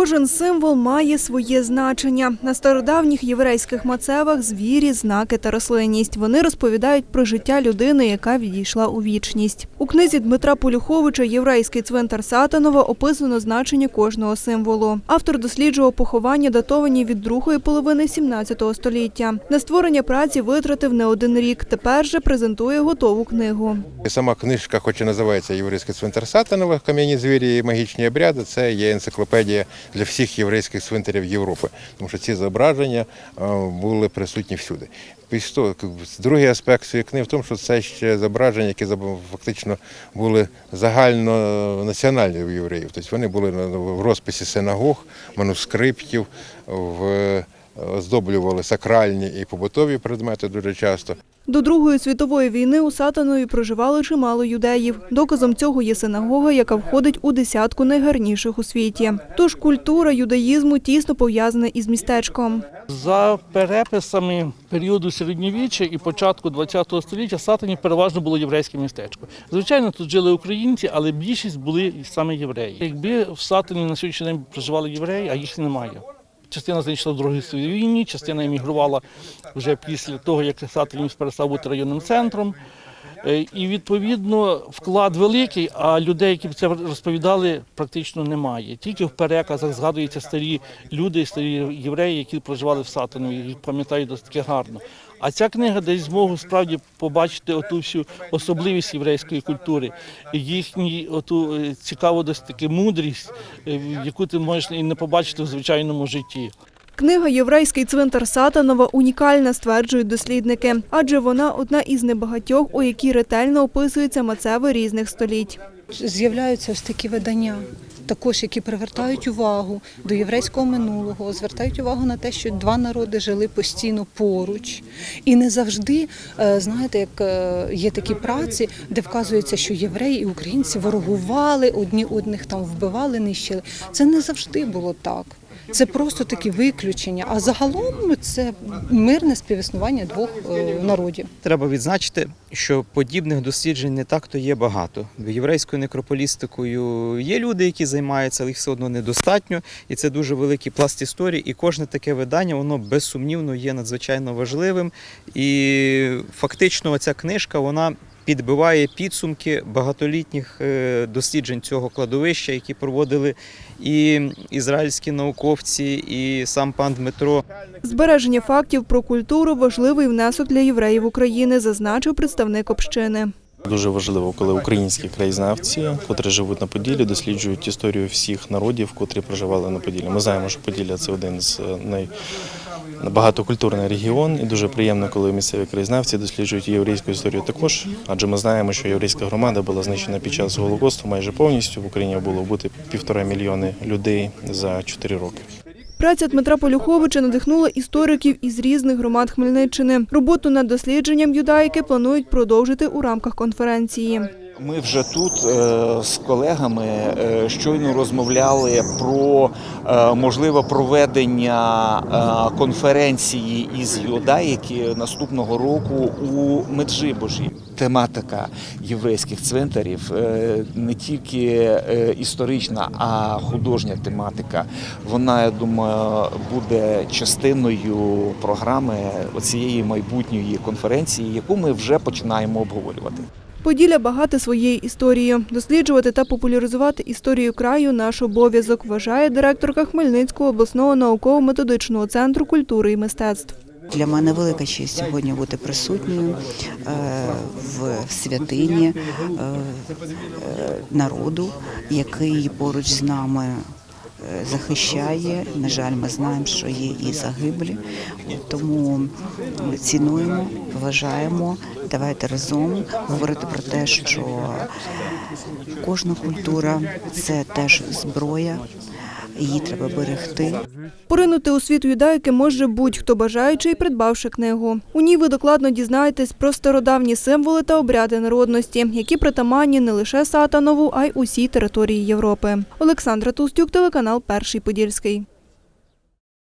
Кожен символ має своє значення. На стародавніх єврейських мацевах звірі, знаки та рослинність. Вони розповідають про життя людини, яка відійшла у вічність. У книзі Дмитра Полюховича Єврейський цвинтар Сатанова описано значення кожного символу. Автор досліджував поховання, датовані від другої половини 17 століття. На створення праці витратив не один рік. Тепер же презентує готову книгу. Сама книжка, хоч і називається Єврейський цвинтар Сатанова, кам'яні звірі і магічні обряди, це є енциклопедія для всіх єврейських цвинтарів Європи, тому що ці зображення е, були присутні всюди. Другий аспект цієї книги в тому, що це ще зображення, які фактично були загальнонаціональні у євреїв. Тобто вони були в розписі синагог, манускриптів, в оздоблювали сакральні і побутові предмети дуже часто. До Другої світової війни у Сатанові проживало чимало юдеїв. Доказом цього є синагога, яка входить у десятку найгарніших у світі. Тож культура юдаїзму тісно пов'язана із містечком. За переписами періоду середньовіччя і початку ХХ століття Сатані переважно було єврейське містечко. Звичайно, тут жили українці, але більшість були саме євреї. Якби в Сатані на сьогоднішній день проживали євреї, а їх немає. Частина знайшла в Другій світовій війні, частина емігрувала вже після того, як Сатанів перестав бути районним центром. Е, І відповідно вклад великий, а людей, які це розповідали, практично немає. Тільки в переказах згадуються старі люди, старі євреї, які проживали в Сатанові, пам'ятають досить гарно. А ця книга дасть змогу справді побачити оту всю особливість єврейської культури, їхню оту е, цікаву досить таки мудрість, е, яку ти можеш і не побачити в звичайному житті. Книга Єврейський цвинтар Сатанова унікальна, стверджують дослідники, адже вона одна із небагатьох, у якій ретельно описуються мацеви різних століть. з'являються ось такі видання, також які привертають увагу до єврейського минулого, звертають увагу на те, що два народи жили постійно поруч. І не завжди, е, знаєте, як е, є такі праці, де вказується, що євреї і українці ворогували, одні одних там вбивали, нищили. Це не завжди було так. Це просто такі виключення. А загалом це мирне співіснування двох е, народів. Треба відзначити, що подібних досліджень не так то є багато. Єврейською некрополістикою є люди, які займаються, але їх все одно недостатньо. І це дуже великий пласт історії. І кожне таке видання, воно безсумнівно є надзвичайно важливим. І фактично, ця книжка вона. Підбиває підсумки багатолітніх е, досліджень цього кладовища, які проводили і ізраїльські науковці, і сам пан Дмитро. Збереження фактів про культуру важливий внесок для євреїв України, зазначив представник общини. Дуже важливо, коли українські краєзнавці, котрі живуть на Поділлі, досліджують історію всіх народів, котрі проживали на Поділлі. Ми знаємо, що Поділля це один з е, най багатокультурний регіон, і дуже приємно, коли місцеві краєзнавці досліджують єврейську історію також. Адже ми знаємо, що єврейська громада була знищена під час голокосту майже повністю. В Україні було бути півтора мільйони людей за чотири роки. Праця Дмитра Полюховича надихнула істориків із різних громад Хмельниччини. Роботу над дослідженням юдаїки планують продовжити у рамках конференції. Ми вже тут е, з колегами е, щойно розмовляли про е, можливе проведення конференції із юдаїки наступного року у Меджибожі. Тематика єврейських цвинтарів не тільки історична, а художня тематика. Вона, я думаю, буде частиною програми цієї майбутньої конференції, яку ми вже починаємо обговорювати. Поділля багате своєю історією. Досліджувати та популяризувати історію краю наш обов'язок, вважає директорка Хмельницького обласного науково-методичного центру культури і мистецтв. Для мене велика честь сьогодні бути присутньою е, в святині е, е, народу, який поруч з нами захищає. На жаль, ми знаємо, що є і загиблі, тому цінуємо, вважаємо. Давайте разом говорити про те, що кожна культура це теж зброя, її треба берегти. Поринути у світ юдаїки може будь-хто бажаючий, придбавши книгу. У ній ви докладно дізнаєтесь про стародавні символи та обряди народності, які притаманні не лише Сатанову, а й усій території Європи. Олександра Тустюк, телеканал Перший Подільський.